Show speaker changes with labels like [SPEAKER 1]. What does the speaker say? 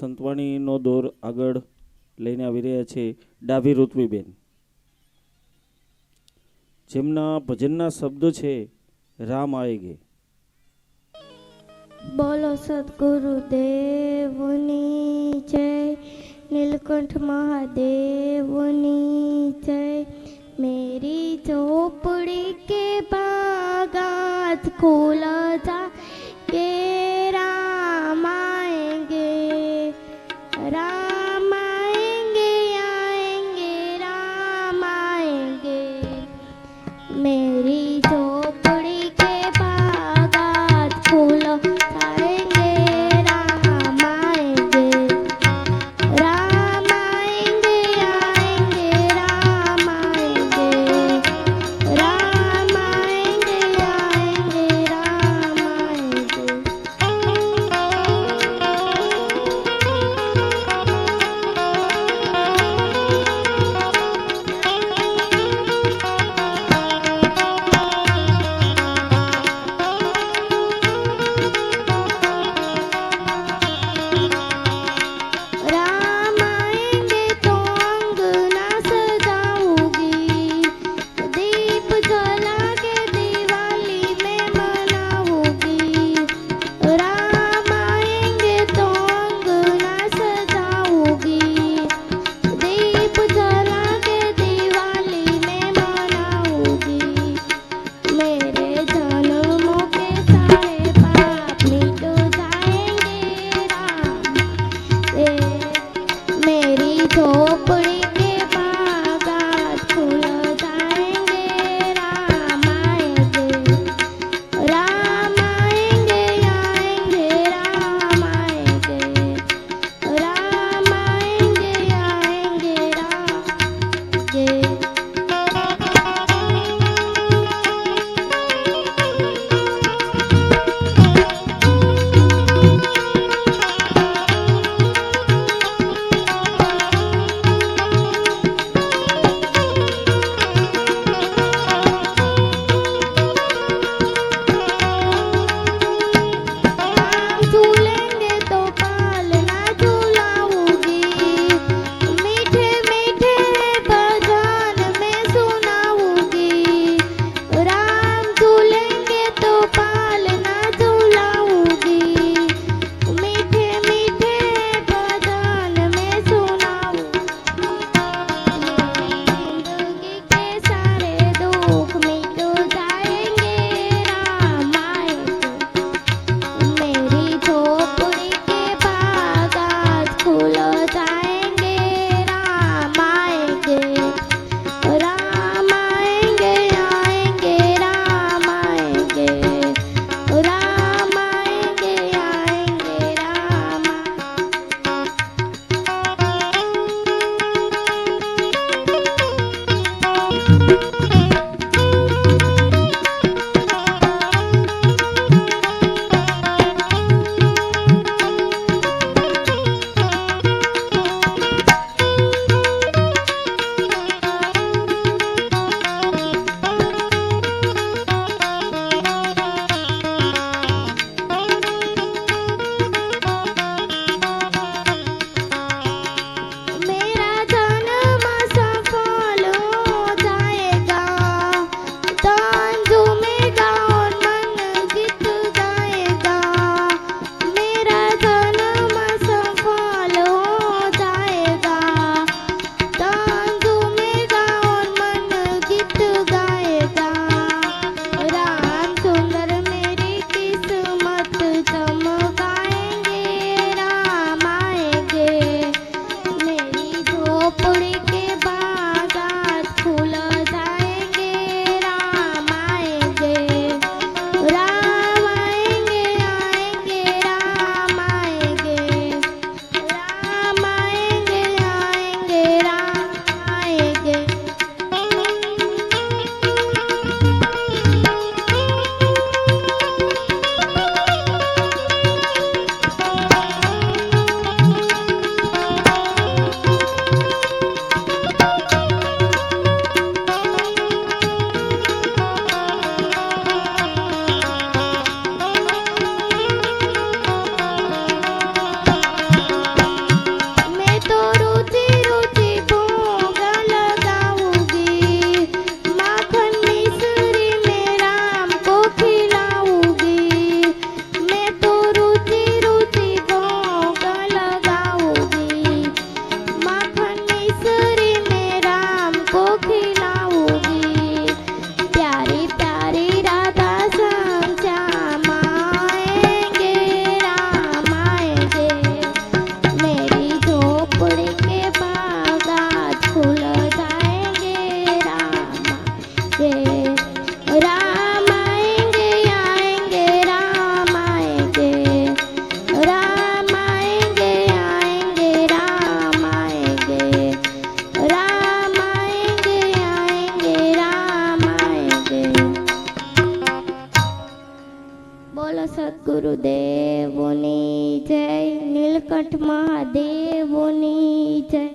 [SPEAKER 1] સંતવાણીનો દોર આગળ લઈને આવી રહ્યા છે ડાભી ઋત્વીબેન. જેમના ભજનના શબ્દો છે, રામ આયગે.
[SPEAKER 2] બોલો સદગુરુ દેવની જય, નીલકંઠ મહાદેવની જય. મેરી ચોપડી કે બાગાત ખોલા Merida. Thank you. સદગુરુદેવોની જય નીલકંઠ મહાદેવોની જય.